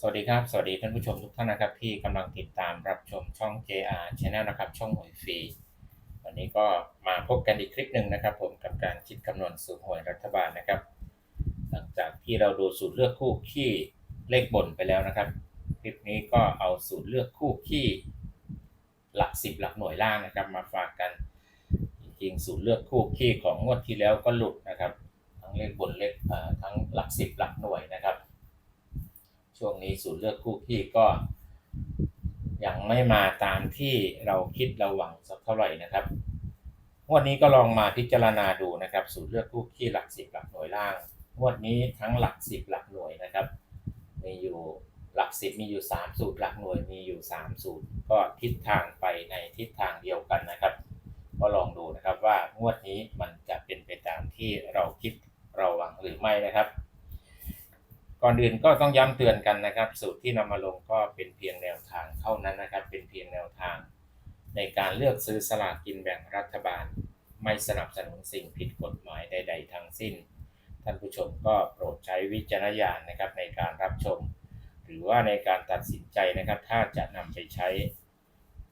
สวัสดีครับ สวัสดีท่านผู้ชมทุกท่านนะครับ ที่กำลังติดตามรับชมช่อง JR Channel นะครับ ช่องหวยฟรีวันนี้ก็มาพบกันอีกคลิปหนึ่งนะครับ ผมกับการคิดคำนวณสูตรหวยรัฐบาลนะครับ หลังจากที่เราดูสูตรเลือกคู่ขี้เลขบนไปแล้วนะครับ คลิปนี้ก็เอาสูตรเลือกคู่ขี้หลักสิบหลักหน่วยล่างนะครับ มาฝากกัน จริงๆ สูตรเลือกคู่ขี้ของงวดที่แล้วก็หลุดนะครับ ทั้งเลขบนเลขทั้งหลักสิบหลักหน่วยนะครับ ช่วงนี้สูตรเลือกคู่ขี้ก็ ยังไม่มาตามที่เราคิดเราหวังสักเท่าไหร่นะครับงวดนี้ก็ลองมาพิจารณาดูนะครับสูตรเลือกคู่ขี้หลักสิบหลักหน่วยล่างงวดนี้ทั้งหลักสิบหลักหน่วยนะครับมีอยู่หลักสิบมีอยู่สามสูตรหลักหน่วยมีอยู่สามสูตรก็ทิศทางไปในทิศทางเดียวกันนะครับ ก็ลองดูนะครับว่างวดนี้มันจะเป็นไปตามที่เราคิดเราหวังหรือไม่นะครับ ก่อนอื่นก็ต้องย้ำเตือนกันนะครับ สูตรที่นำมาลงก็เป็นเพียงแนวทางเท่านั้นนะครับ เป็นเพียงแนวทาง ในการเลือกซื้อสลากกินแบ่งรัฐบาล ไม่สนับสนุนสิ่งผิดกฎหมายใด ๆ ทั้งสิ้น ท่านผู้ชมก็โปรดใช้วิจารณญาณนะครับในการรับชม หรือว่าในการตัดสินใจนะครับ ถ้าจะนำไปใช้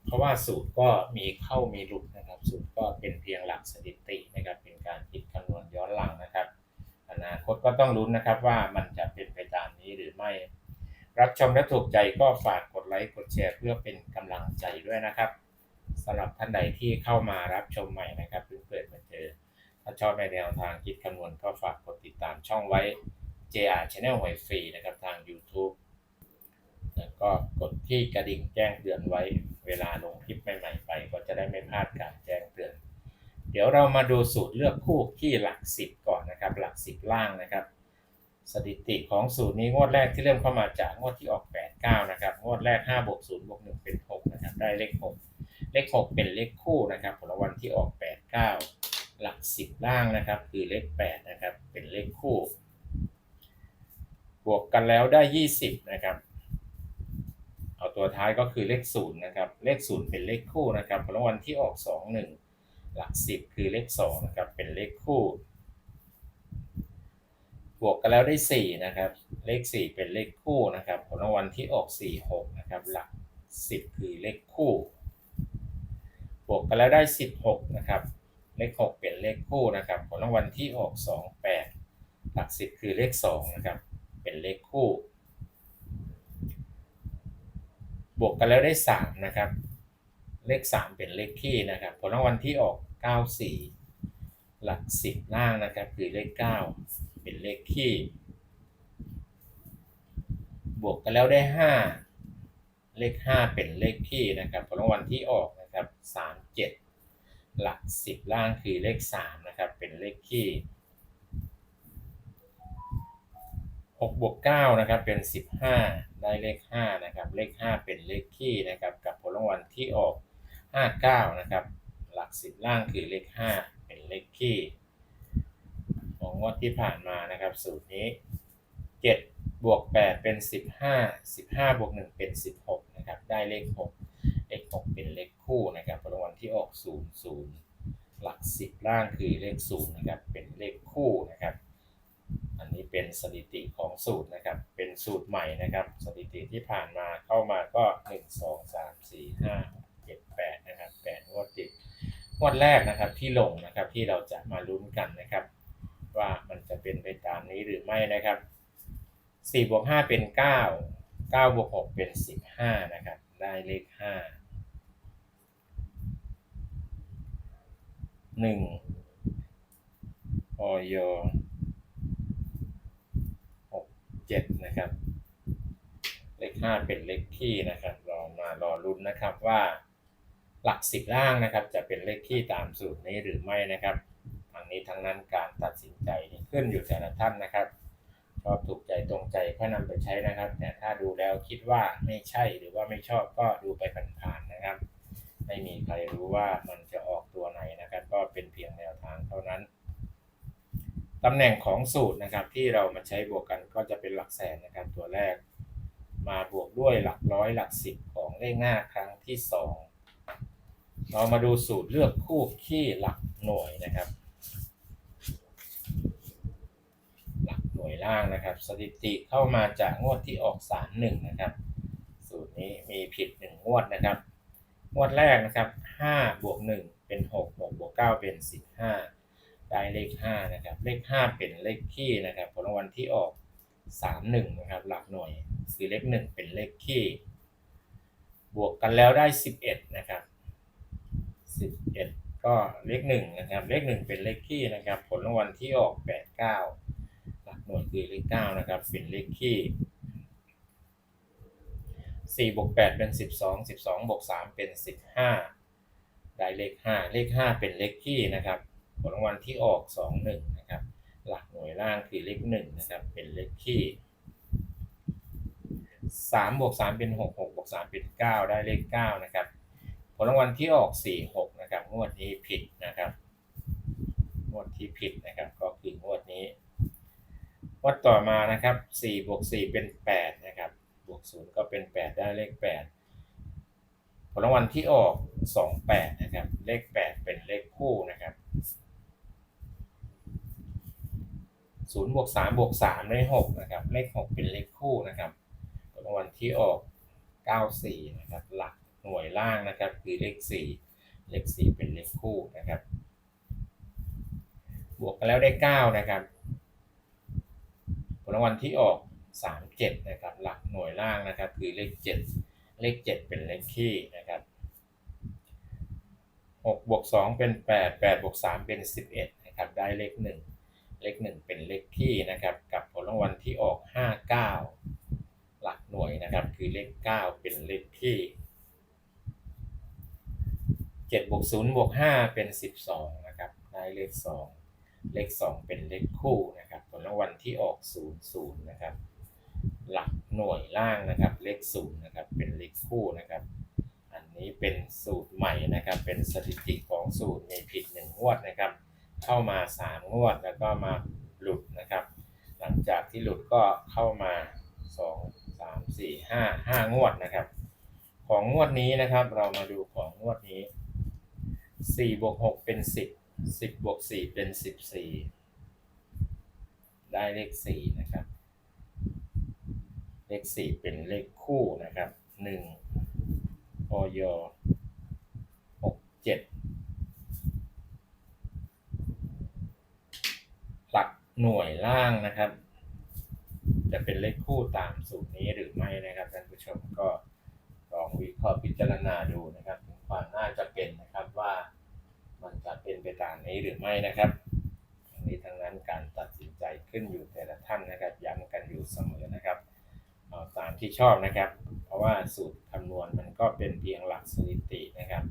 เพราะว่าสูตรก็มีเข้ามีหลุดนะครับ สูตรก็เป็นเพียงหลักสถิตินะครับ เป็นการคิดคำนวณย้อนหลังนะครับ อนาคตก็ต้องลุ้นนะครับว่ามันจะเป็น นี้หรือไม่ รับชมและถูกใจก็ฝากกดไลค์กดแชร์เพื่อเป็นกำลังใจด้วยนะครับสำหรับท่านใดที่เข้ามารับชมใหม่นะครับเพิ่งเปิดมาเจอ ถ้าชอบในแนวทางคิดคำนวณก็ฝากกดติดตามช่องไว้ JR Channel หวยฟรีนะครับทาง YouTube แล้วก็กดที่กระดิ่งแจ้งเตือนไว้ เวลาลงคลิปใหม่ๆไป ก็จะได้ไม่พลาดการแจ้งเตือน เดี๋ยวเรามาดูสูตรเลือกคู่ที่หลักสิบก่อนนะครับ หลักสิบล่างนะครับ สถิติของสูตรนี้งวดแรกที่เริ่มเข้ามาจากงวดที่ออก 8 9 นะครับ งวดแรก5บวก0บวก1เป็น 6 นะครับ ได้เลข 6 เลข 6 เป็นเลขคู่นะครับ ผลวัลที่ออก 8 9 หลัก 10 ล่างนะครับ คือเลข 8 นะครับ เป็นเลขคู่ บวกกันแล้วได้ 20 นะครับเอาตัวท้ายก็คือเลข 0 นะครับ เลข 0 เป็นเลขคู่นะครับ ผลวัลที่ออก 2 1 หลัก 10 คือเลข 2 นะครับ เป็นเลขคู่ วกกันแล้วได้4นะครับ เลข 4 เป็นเลขคู่นะครับ ผลรางวัลที่ออก4 6นะครับ หลัก 10 คือเลขคู่ บวกกันแล้วได้ 16นะครับ เลข 6 เป็นเลขคู่นะครับ ผลรางวัลที่ออก2 8 หลัก 10 คือเลข2นะครับ เป็นเลขคู่ บวกกันแล้วได้3นะครับ เลข 3 เป็นเลขคี่นะครับ ผลรางวัลที่ออก 94 หลัก 10 ล่างนะครับ คือเลข 9 เป็นเลขคี่ บวกกันแล้วได้ 5 เลข 5 เป็นเลขคี่นะครับผลรางวัลที่ออกนะครับ37 หลัก 10 ล่างคือเลข3นะครับเป็นเลขคี่6บวก9นะครับเป็น 15 ได้เลข5นะครับเลข 5 เป็นเลขคี่นะครับกับผลรางวัลที่ออก 59นะครับหลัก 10 ล่างคือเลข 5 เป็นเลขคี่ ของงวดที่ผ่านมานะครับ สูตรนี้ 7 บวก 8 เป็น 15 15 บวก 1 เป็น 16 นะครับ ได้เลข 6 เลข 6 เป็นเลขคู่นะครับรางวัลที่ออก 0 0 หลัก 10 ล่างคือเลข 0 นะครับ เป็นเลขคู่นะครับ อันนี้เป็นสถิติของสูตรนะครับ เป็นสูตรใหม่นะครับ สถิติที่ผ่านมาเข้ามาก็ 1 2 3 4 5 7 8นะครับ8งวดติดงวดแรกนะครับที่ลงนะครับที่เราจะมาลุ้นกันนะครับ ว่ามันจะเป็นไปตามนี้หรือไม่นะครับ4บวก5เป็น 9 9บวก6เป็น 15 นะครับ ได้เลข 5 1ออย6 7 นะครับ เลข 5 เป็นเลขที่นะครับรอมารอลุ้นนะครับว่าหลักสิบล่างนะครับ จะเป็นเลขที่ตามสูตรนี้หรือไม่นะครับ ทางนี้ทั้งนั้นการตัดสินใจนี่ขึ้นอยู่แต่ละท่านนะครับชอบถูกใจตรงใจก็นำไปใช้นะครับ แต่ถ้าดูแล้วคิดว่าไม่ใช่หรือว่าไม่ชอบก็ดูไปผ่านๆนะครับ ไม่มีใครรู้ว่ามันจะออกตัวไหนนะครับ ก็เป็นเพียงแนวทางเท่านั้นตำแหน่งของสูตรนะครับที่เรามาใช้บวกกันก็จะเป็นหลักแสนนะครับตัวแรก มาบวกด้วยหลักร้อยหลักสิบของเลขหน้าครั้งที่สองเรามาดูสูตรเลือกคู่ขี้หลักหน่วยนะครับ หลักหน่วย ล่าง นะครับสถิติเข้ามาจากงวดที่ออกสามหนึ่งนะครับ สูตรนี้มีผิดหนึ่งงวดนะครับ งวดแรกนะครับห้าบวกหนึ่งเป็นหกหกบวกเก้าเป็นสิบห้าได้เลขห้านะครับเลขห้าเป็นเลขคี่นะครับผลรางวัลที่ออกสามหนึ่งนะครับหลักหน่วยคือเลขหนึ่งเป็นเลขคี่บวกกันแล้วได้สิบเอ็ดนะครับสิบเอ็ดก็เลขหนึ่งนะครับเลขหนึ่งเป็นเลขคี่นะครับ ผลรางวัลที่ออกแปดเก้า หน่วยคือเลขเก้านะครับเป็นเลขคี่สี่บวกแปดเป็นสิบสองสิบสองบวกสามเป็นสิบห้าได้เลขห้าเลขห้าเป็นเลขคี่นะครับผลรางวัลที่ออกสองหนึ่งนะครับ หลักหน่วยล่างคือเลขหนึ่งนะครับ เป็นเลขคี่สามบวกสามเป็นหกหกบวกสามเป็นเก้าได้เลขเก้านะครับผลรางวัลที่ออกสี่หกนะครับงวดนี้ผิดนะครับงวดที่ผิดนะครับก็คืองวดนี้ วดต่อมานะครับสี่บวกสี่เป็นแปดนะครับ บวกศูนย์ก็เป็นแปดได้เลขแปดผลรางวัลที่ออกสองแปดนะครับ เลขแปดเป็นเลขคู่นะครับศูนย์บวกสามบวกสามได้หกนะครับ เลขหกเป็นเลขคู่นะครับ ผลรางวัลที่ออกเก้าสี่นะครับ หลักหน่วยล่างนะครับ คือเลขสี่เลขสี่เป็นเลขคู่นะครับ บวกกันแล้วได้เก้านะครับ ผลรางวัลที่ออกสามเจ็ดนะครับ หลักหน่วยล่างนะครับ คือเลขเจ็ดเลขเจ็ดเป็นเลขคี่นะครับหกบวกสองเป็นแปดแปดบวกสามเป็นสิบเอ็ดนะครับ ได้เลขหนึ่งเลขหนึ่งเป็นเลขคี่นะครับ กับผลรางวัลที่ออกห้าเก้าหลักหน่วยนะครับ คือเลขเก้าเป็นเลขคี่เจ็ดบวกศูนย์บวกห้าเป็นสิบสองนะครับ ได้เลขสอง เลข 2 เป็นเลขคู่นะครับ ผลรางวัลที่ออก 0 0 นะครับ หลักหน่วยล่างนะครับ เลข 0 นะครับ เป็นเลขคู่นะครับ อันนี้เป็นสูตรใหม่นะครับ เป็นสถิติของสูตรมีผิด1งวดนะครับ เข้ามา 3 งวดแล้วก็มาหลุดนะครับ หลังจากที่หลุดก็เข้ามา 2 3 4 5 5 งวดนะครับ ของงวดนี้นะครับ เรามาดูของงวดนี้4บวก6เป็น 10 10บบวก4เป็น14ได้เลข4นะครับ เลข4เป็นเลขคู่นะครับ1อย6 7หลักหน่วยล่างนะครับ จะเป็นเลขคู่ตามสูตรนี้หรือไม่นะครับท่านผู้ชมก็ลองวิเคราะห์พิจารณาดูนะครับถึงความน่าจะเป็นนะครับว่า จะเป็นไปตามนี้หรือไม่นะครับทั้งนี้ทั้งนั้นการตัดสินใจขึ้นอยู่แต่ละท่านนะครับย้ำกันอยู่เสมอนะครับเอาตามที่ชอบนะครับ เพราะว่าสูตรคำนวณมันก็เป็นเพียงหลักสถิตินะครับ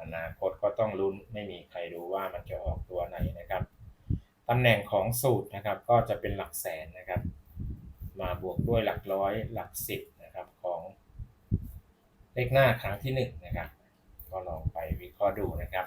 อนาคตก็ต้องลุ้นไม่มีใครรู้ว่ามันจะออกตัวไหนนะครับตำแหน่งของสูตรนะครับก็จะเป็นหลักแสนนะครับ มาบวกด้วยหลักร้อยหลักสิบนะครับของเลขหน้าครั้งที่หนึ่งนะครับ ก็ลองไปวิเคราะห์ดูนะครับ